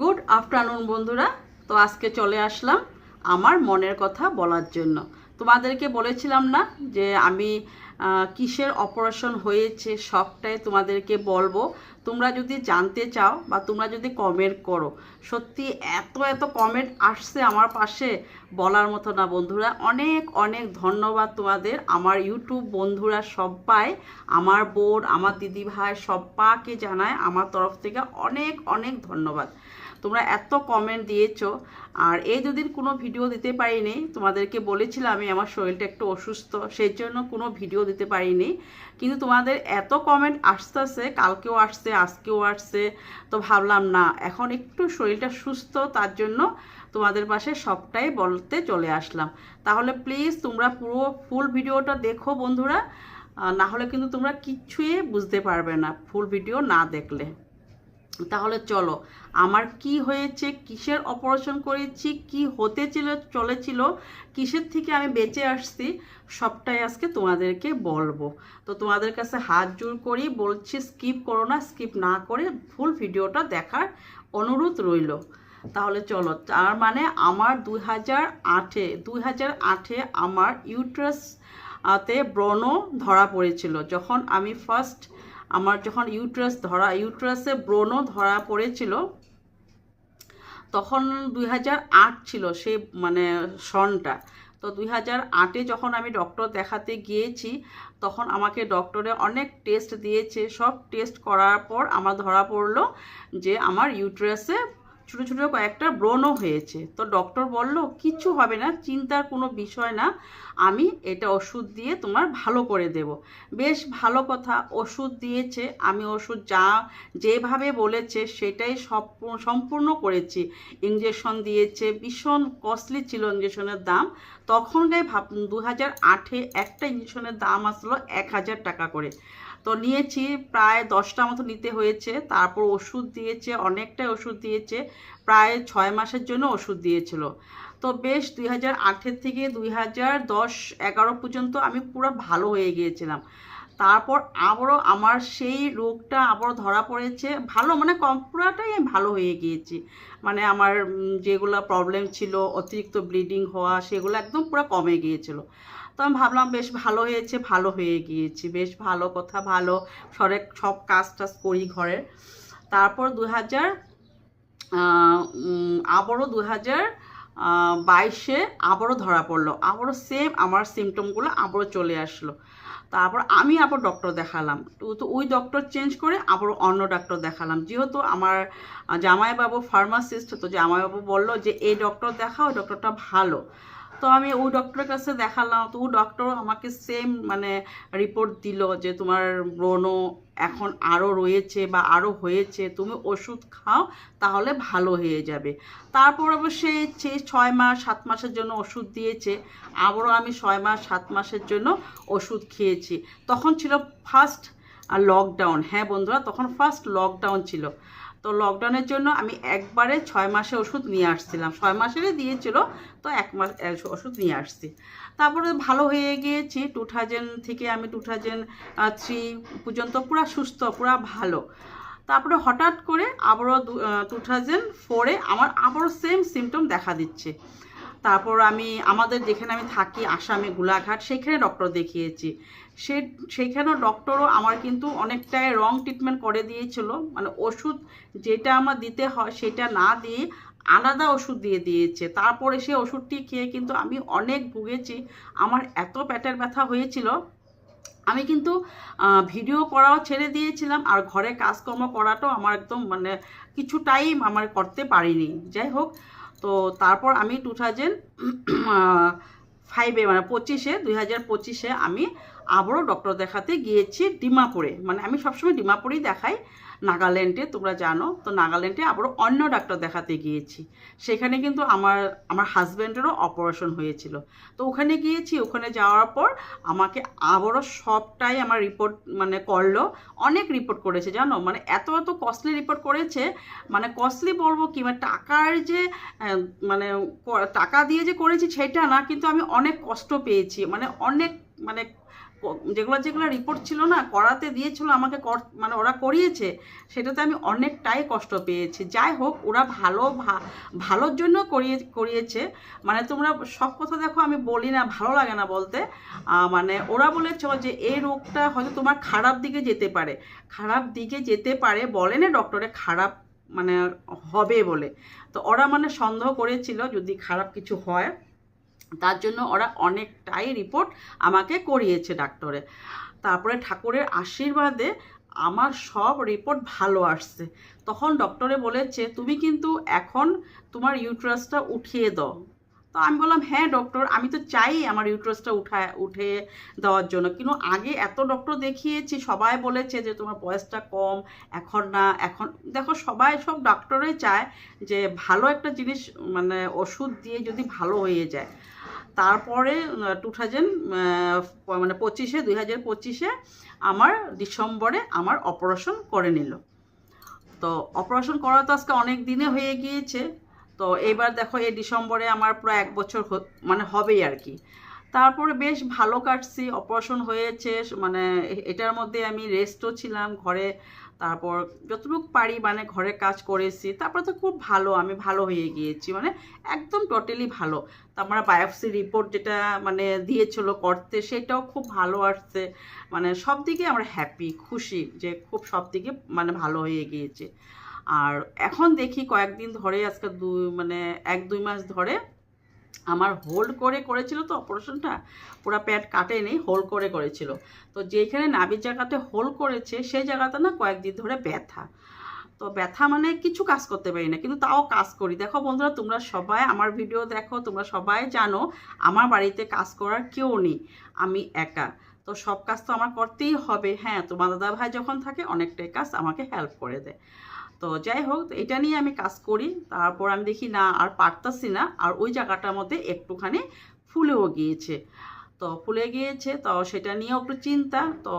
Good afternoon বন্ধুরা। তো আজকে চলে আসলাম আমার মনের কথা বলার জন্য। তোমাদেরকে বলেছিলাম না যে আমি কিসের অপারেশন হয়েছে সবটাই তোমাদেরকে বলব। তোমরা যদি জানতে চাও বা তোমরা যদি কমেন্ট করো, সত্যি এত এত কমেন্ট আসছে আমার পাশে বলার মতো না বন্ধুরা। অনেক অনেক ধন্যবাদ তোমাদের। আমার ইউটিউব বন্ধুরা সবাই, আমার বোন, আমার দিদি ভাই সব্বাকে জানায় আমার তরফ থেকে অনেক অনেক ধন্যবাদ। তোমরা এত কমেন্ট দিয়েছ। আর এই দুদিন কোনো ভিডিও দিতে পারিনি। তোমাদেরকে বলেছিলাম আমি আমার শরীরটা একটু অসুস্থ, সেই জন্য কোনো ভিডিও দিতে পারিনি। কিন্তু তোমাদের এত কমেন্ট আসতেছে, কালকেও আসছে, আজকেও আসছে, তো ভাবলাম না, এখন একটু শরীরটা সুস্থ, তার জন্য তোমাদের পাশে সবটাই বলতে চলে আসলাম। তাহলে প্লিজ তোমরা পুরো ফুল ভিডিওটা দেখো বন্ধুরা। না হলে কিন্তু তোমরা কিচ্ছুই বুঝতে পারবে না ফুল ভিডিও না দেখলে। তাহলে চলো। আমার কি হয়েছে, কিসের অপারেশন করেছি, কি হতে ছিল, চলেছিল, কিসের থেকে আমি বেঁচে আসছি, সবটাই আজকে তোমাদেরকে বলব। তো তোমাদের কাছে হাত জোর করি, বলছি স্কিপ করো না স্কিপ না করে ফুল ভিডিওটা দেখার অনুরোধ রইল। তাহলে চলো, তার মানে আমার দুই হাজার আটে, দুই হাজার আটে আমার ইউট্রাস তে ব্রণ ধরা পড়েছিল। যখন আমি ফার্স্ট আমার যখন ইউট্রাস ধরা ইউট্রাসে ব্রণও ধরা পড়েছিল, তখন দুই হাজার আট ছিল সে মানে সনটা তো দুই হাজার আটে যখন আমি ডক্টর দেখাতে গিয়েছি, তখন আমাকে ডক্টরে অনেক টেস্ট দিয়েছে। সব টেস্ট করার পর আমার ধরা পড়ল যে আমার ইউট্রাসে ছোটো ছোটো কয়েকটা ব্রণও হয়েছে। তো ডক্টর বলল, কিচ্ছু হবে না, চিন্তার কোনো বিষয় না। আমি এটা ওষুধ দিয়ে তোমার ভালো করে দেব। বেশ, ভালো কথা। ওষুধ দিয়েছে। আমি ওষুধ যা, যেভাবে বলেছে, সেটাই সম্পূর্ণ করেছি। ইঞ্জেকশন দিয়েছে, ভীষণ কস্টলি ছিল ইঞ্জেকশনের দাম। তখনকার ভাব, দু হাজার আটে একটা ইঞ্জেকশনের দাম আসলো এক হাজার টাকা করে। তো নিয়েছি, প্রায় দশটা মতো নিতে হয়েছে। তারপর ওষুধ দিয়েছে, অনেকটাই ওষুধ দিয়েছে। প্রায় ছয় মাসের জন্য ওষুধ দিয়েছিল। তো বেশ দুই হাজার আঠের থেকে দুই হাজার দশ এগারো পর্যন্ত আমি পুরো ভালো হয়ে গিয়েছিলাম। তারপর আবারও আমার সেই রোগটা আবারও ধরা পড়েছে। ভালো মানে কম, পুরাটাই আমি ভালো হয়ে গিয়েছি। মানে আমার যেগুলো প্রবলেম ছিল, অতিরিক্ত ব্লিডিং হওয়া, সেগুলো একদম পুরো কমে গিয়েছিল। তো আমি ভাবলাম বেশ ভালো হয়েছে, ভালো হয়ে গিয়েছি। বেশ ভালো কথা, ভালো। সরেক সব কাজ টাজ করি ঘরের তারপর দু হাজার আবারও দু হাজার বাইশে আবারও ধরা পড়ল। আবারও সেম আমার সিমটমগুলো আবারও চলে আসলো। তারপর আমি আবার ডক্টর দেখালাম। তো ওই ডক্টর চেঞ্জ করে আবার অন্য ডক্টর দেখালাম। যেহেতু আমার জামাইবাবু ফার্মাসিস্ট তো জামাইবাবু বলল যে, এই ডক্টর দেখাও ডক্টরটা ভালো। তো আমি ওই ডক্টরের কাছে দেখালাম, তো ও ডক্টর আমাকে সেম মানে রিপোর্ট দিল যে তোমার ব্রণ এখন আরও রয়েছে বা আরও হয়েছে, তুমি ওষুধ খাও তাহলে ভালো হয়ে যাবে। তারপর অবশ্যই সেই ছয় মাস, সাত মাসের জন্য ওষুধ দিয়েছে, আবারও আমি ছয় মাস, সাত মাসের জন্য ওষুধ খেয়েছি। তখন ছিল ফার্স্ট লকডাউন হ্যাঁ বন্ধুরা, তখন ফার্স্ট লকডাউন ছিল। তো লকডাউনের জন্য আমি একবারে ছয় মাসে ওষুধ নিয়ে আসছিলাম। ছয় মাসেরই দিয়েছিল, তো এক মাস ওষুধ নিয়ে আসছি। তারপরে ভালো হয়ে গিয়েছি টু থাউজেন্ড থেকে আমি টু থাউজেন্ড থ্রি পর্যন্ত পুরো সুস্থ, পুরো ভালো। তারপরে হঠাৎ করে আবারও টু থাউজেন্ড ফোরে আমার আবারও সেম সিমটম দেখা দিচ্ছে। তারপর আমি, আমাদের যেখানে আমি থাকি, আসামে গোলাঘাট, সেখানে ডক্টর দেখিয়েছি। সে, সেখানেও ডক্টরও আমার কিন্তু অনেকটাই রং ট্রিটমেন্ট করে দিয়েছিল। মানে ওষুধ যেটা আমার দিতে হয়, সেটা না দিয়ে আলাদা ওষুধ দিয়ে দিয়েছে। তারপরে সে ওষুধটি খেয়ে কিন্তু আমি অনেক ভুগেছি। আমার এত পেটের ব্যথা হয়েছিল। আমি কিন্তু ভিডিও করাও ছেড়ে দিয়েছিলাম আর ঘরে কাজকর্ম করাটাও আমার একদম মানে কিছু টাইম আমার করতে পারিনি। যাই হোক তো তারপর আমি টু থাউজেন্ড ফাইভে মানে পঁচিশে, দুই হাজার পঁচিশে আমি আবারও ডক্টর দেখাতে গিয়েছি ডিমাপুরে। মানে আমি সবসময় ডিমাপুরেই দেখাই। নাগাল্যান্ডে, তোমরা জানো। তো নাগাল্যান্ডে আবারও অন্য ডাক্তার দেখাতে গিয়েছি। সেখানে কিন্তু আমার আমার হাজব্যান্ডেরও অপারেশন হয়েছিল। তো ওখানে গিয়েছি, ওখানে যাওয়ার পর আমাকে আবারও সবটাই আমার রিপোর্ট মানে করল। অনেক রিপোর্ট করেছে, জানো? মানে এত এত কস্টলি রিপোর্ট করেছে। মানে কস্টলি বলব কি? মানে টাকার যে মানে টাকা দিয়ে যে করেছি সেটা না, কিন্তু আমি অনেক কষ্ট পেয়েছি। মানে অনেক মানে যেগুলো যেগুলো রিপোর্ট ছিল না, করাতে দিয়েছিল, আমাকে মানে ওরা করিয়েছে, সেটাতে আমি অনেকটাই কষ্ট পেয়েছি। যাই হোক, ওরা ভালো ভালোর জন্য করিয়ে করিয়েছে। মানে তোমরা সব কথা দেখো, আমি বলি না, ভালো লাগে না বলতে। মানে ওরা বলেছ যে, এই রোগটা হয়তো তোমার খারাপ দিকে যেতে পারে। খারাপ দিকে যেতে পারে বলে না ডক্টরে খারাপ মানে হবে বলে। তো ওরা মানে সন্দেহ করেছিল যদি খারাপ কিছু হয়। তার জন্য ওরা অনেকটাই রিপোর্ট আমাকে করিয়েছে ডাক্তারে। তারপরে ঠাকুরের আশীর্বাদে আমার সব রিপোর্ট ভালো আসছে। তখন ডক্টরে বলেছে, তুমি কিন্তু এখন তোমার ইউট্রাসটা উঠিয়ে দাও। তো আমি বললাম হ্যাঁ ডক্টর আমি তো চাই আমার ইউট্রাসটা উঠায় উঠে দেওয়ার জন্য। কিন্তু আগে এত ডক্টর দেখিয়েছি, সবাই বলেছে যে তোমার বয়সটা কম, এখন না, এখন দেখো সবাই, সব ডক্টরই চায় যে ভালো একটা জিনিস মানে ওষুধ দিয়ে যদি ভালো হয়ে যায়। তারপরে টু থাউজেন্ড মানে পঁচিশে, দুই হাজার পঁচিশে আমার ডিসেম্বরে আমার অপারেশন করে নিল। তো অপারেশন করা তো আজকে অনেক দিনে হয়ে গিয়েছে। তো এইবার দেখো এই ডিসেম্বরে আমার প্রায় এক বছর মানে হবেই আর কি। তারপরে বেশ ভালো কাটছি অপারেশন হয়েছে মানে এটার মধ্যে আমি রেস্টও ছিলাম ঘরে। তারপর যতটুকু পারি মানে ঘরে কাজ করেছি। তারপরে তো খুব ভালো, আমি ভালো হয়ে গিয়েছি মানে একদম টোটালি ভালো। তারপরে বায়োপসি রিপোর্ট যেটা মানে দিয়েছিল করতে, সেটাও খুব ভালো আসছে। মানে সব দিকে আমরা হ্যাপি খুশি যে খুব সব দিকে মানে ভালো হয়ে গিয়েছে। আর এখন দেখি কয়েকদিন ধরে আজকে দুই মানে এক, দুই মাস ধরে আমার হোল্ড করে করেছিল তো অপারেশনটা, পুরো প্যাড কাটেনি হোল্ড করে করেছিল। তো যেখানে নাভির জায়গাতে হোল্ড করেছে, সেই জায়গাটা না কয়েকদিন ধরে ব্যথা। তো ব্যথা মানে কিছু কাজ করতে পারি না, কিন্তু তাও কাজ করি। দেখো বন্ধুরা, তোমরা সবাই আমার ভিডিও দেখো, তোমরা সবাই জানো, আমার বাড়িতে কাজ করার কেউ নেই, আমি একা। তো সব কাজ তো আমার করতেই হবে। হ্যাঁ তোমার দাদা ভাই যখন থাকে, অনেকটাই কাজ আমাকে হেল্প করে দেয়। তো যাই হোক এটা নিয়ে আমি কাজ করি। তারপর আমি দেখি, না, আর পারতাছি না। আর ওই জায়গাটার মধ্যে একটুখানি ফুলেও গিয়েছে। তো ফুলে গিয়েছে, তো সেটা নিয়েও একটু চিন্তা। তো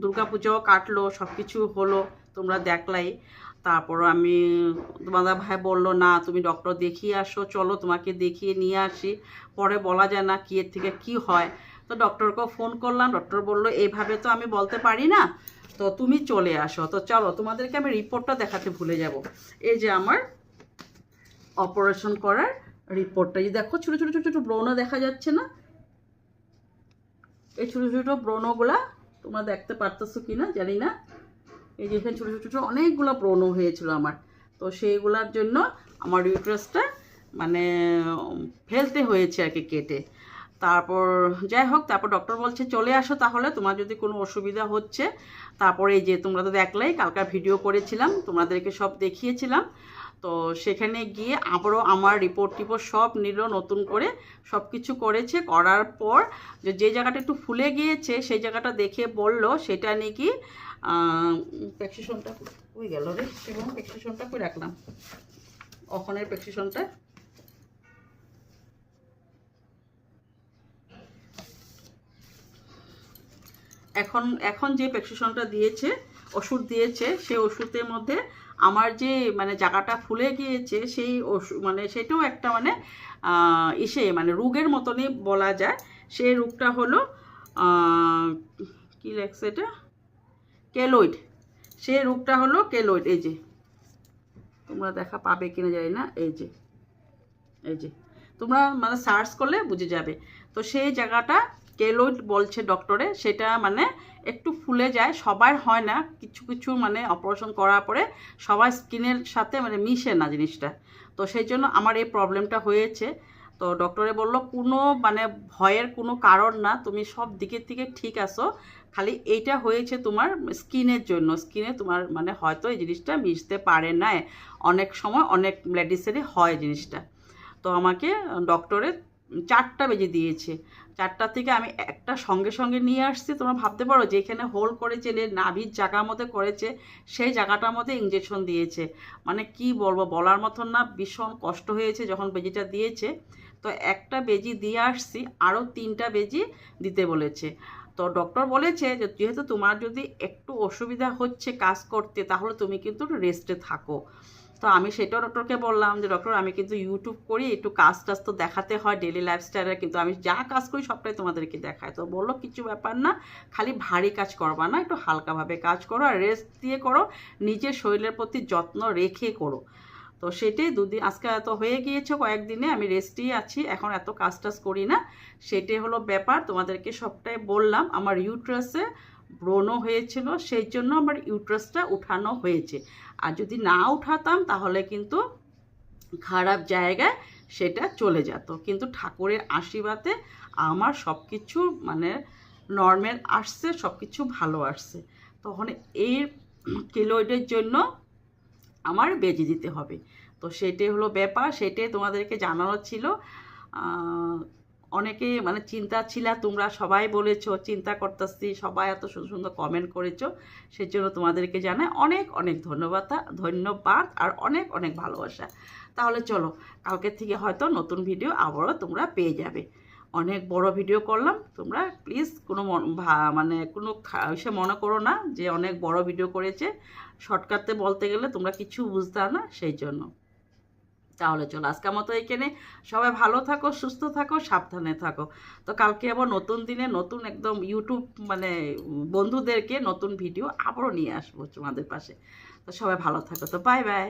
দুর্গাপুজোও কাটলো সব কিছু হলো, তোমরা দেখলাই। তারপর আমি তোমার দাদা ভাই বলল, না, তুমি ডক্টর দেখিয়ে আসো। চলো তোমাকে দেখিয়ে নিয়ে আসি। পরে বলা যায় না কি, এর থেকে কি হয়? তো ডক্টরকেও ফোন করলাম, ডক্টর বলল, এইভাবে তো আমি বলতে পারি না। তো তুমি চলে আসো। তো চলো, তোমাদেরকে আমি রিপোর্টটা দেখাতে ভুলে যাব। এই যে আমার অপারেশন করার রিপোর্টটা। এই দেখো, ছোটো ছোটো ছোটো ছোটো ব্রণ দেখা যাচ্ছে না? এই ছোটো ছোটো ব্রণগুলা তোমরা দেখতে পারতেছো কি না জানি না। এই যে এখানে ছোটো ছোটো ছোটো অনেকগুলো ব্রণ হয়েছিল আমার। তো সেইগুলোর জন্য আমার ইউট্রাসটা মানে ফেলতে হয়েছে আর কি কেটে। তারপর যাই হোক তারপর ডক্টর বলছে, চলে আসো তাহলে, তোমার যদি কোনো অসুবিধা হচ্ছে, তারপরে যে তোমরা তো দেখলেই, কালকার ভিডিও করেছিলাম, তোমাদেরকে সব দেখিয়েছিলাম। তো সেখানে গিয়ে আবারও আমার রিপোর্ট টিপোর্ট সব নিল, নতুন করে সব কিছু করেছে। করার পর যে জায়গাটা একটু ফুলে গিয়েছে, সেই জায়গাটা দেখে বলল, সেটা নাকি প্রেসক্রিপশনটা কই গেল রে? এবং প্রেসক্রিপশনটা কই রাখলাম? অখনের প্রেসক্রিপশনটা এখন এখন যে প্রেসক্রিপশনটা দিয়েছে, ওষুধ দিয়েছে, সেই ওষুধের মধ্যে আমার যে মানে জায়গাটা ফুলে গিয়েছে, সেই ওষুধ মানে সেটাও একটা মানে ইসে মানে রোগের মতনই বলা যায়। সেই রোগটা হলো কী লেখছে এটা? কেলয়েড। সেই রোগটা হলো কেলয়েড, এই যে। তোমরা দেখা পাবে কিনা জানি না, এই যে। এই যে। তোমরা মানে সার্চ করলে বুঝে যাবে। তো সেই জায়গাটা কেলয়েড বলছে ডক্টরে, সেটা মানে একটু ফুলে যায়, সবার হয় না, কিছু কিছু মানে অপারেশন করার পরে সবার স্কিনের সাথে মানে মিশে না জিনিসটা। তো সেই জন্য আমার এই প্রবলেমটা হয়েছে। তো ডক্টরে বলল, কোনো মানে ভয়ের কোনো কারণ না, তুমি সব দিকের থেকে ঠিক আছো, খালি এইটা হয়েছে তোমার স্কিনের জন্য স্কিনে তোমার মানে হয়তো এই জিনিসটা মিশতে পারে না অনেক সময় অনেক মেডিসিনে হয় জিনিসটা। তো আমাকে ডক্টরে চারটা বেজে দিয়েছে। চারটা থেকে আমি একটা সঙ্গে সঙ্গে নিয়ে আসছি। তোমরা ভাবতে পারো যেখানে হোল করেছে যে নাভির জায়গার মধ্যে করেছে, সেই জায়গাটার মধ্যে ইঞ্জেকশন দিয়েছে। মানে কি বলব, বলার মতন না, ভীষণ কষ্ট হয়েছে যখন বেজিটা দিয়েছে। তো একটা বেজি দিয়ে আসছি, আরও তিনটা বেজি দিতে বলেছে। তো ডক্টর বলেছে যে, যেহেতু তোমার যদি একটু অসুবিধা হচ্ছে কাজ করতে, তাহলে তুমি কিন্তু রেস্টে থাকো। তো আমি সেটাও ডক্টরকে বললাম যে, ডক্টর, আমি কিন্তু ইউটিউব করি, একটু কাজ টাজ তো দেখাতে হয় ডেলি লাইফস্টাইলে কিন্তু আমি যা কাজ করি সবটাই তোমাদেরকে দেখায়। তো বলল, কিছু ব্যাপার না, খালি ভারী কাজ করবা না, একটু হালকাভাবে কাজ করো আর রেস্ট দিয়ে করো, নিজের শরীরের প্রতি যত্ন রেখে করো। তো সেটাই দুদিন, আজকে এত হয়ে গিয়েছে কয়েকদিনে, আমি রেস্টেই আছি, এখন এত কাজ টাজ করি না। সেটাই হলো ব্যাপার, তোমাদেরকে সবটাই বললাম। আমার ইউট্রাসে ব্রণ হয়েছিল, সেই জন্য আমার ইউট্রাসটা উঠানো হয়েছে। আর যদি না উঠাতাম, তাহলে কিন্তু খারাপ জায়গায় সেটা চলে যেত। কিন্তু ঠাকুরের আশীর্বাদে আমার সব কিছু মানে নর্মাল আসছে সব কিছু ভালো আসছে। তখন এই কিলোইডের জন্য আমার বেজে দিতে হবে। তো সেটাই হলো ব্যাপার, সেটাই তোমাদেরকে জানানো ছিল। অনেকে মানে চিন্তা ছিল, তোমরা সবাই বলেছ, চিন্তা করতেছি, সবাই এত সুন্দর সুন্দর কমেন্ট করেছ। সেই জন্য তোমাদেরকে জানাই অনেক অনেক ধন্যবাদ ধন্যবাদ আর অনেক অনেক ভালোবাসা। তাহলে চলো, কালকে থেকে হয়তো নতুন ভিডিও আবারও তোমরা পেয়ে যাবে। অনেক বড় ভিডিও করলাম, তোমরা প্লিজ কোনো মন- কোনো সে মনে করো না যে অনেক বড় ভিডিও করেছে। শর্টকাটে বলতে গেলে তোমরা কিছু বুঝতে না সেই জন্য তাহলে চলো, আজকের মতো এখানে সবাই ভালো থাকো, সুস্থ থাকো, সাবধানে থাকো। তো কালকে আবার নতুন দিনে নতুন একদম ইউটিউব মানে বন্ধুদেরকে নতুন ভিডিও আবারও নিয়ে আসব তোমাদের পাশে। তো সবাই ভালো থাকো। তো বাই বাই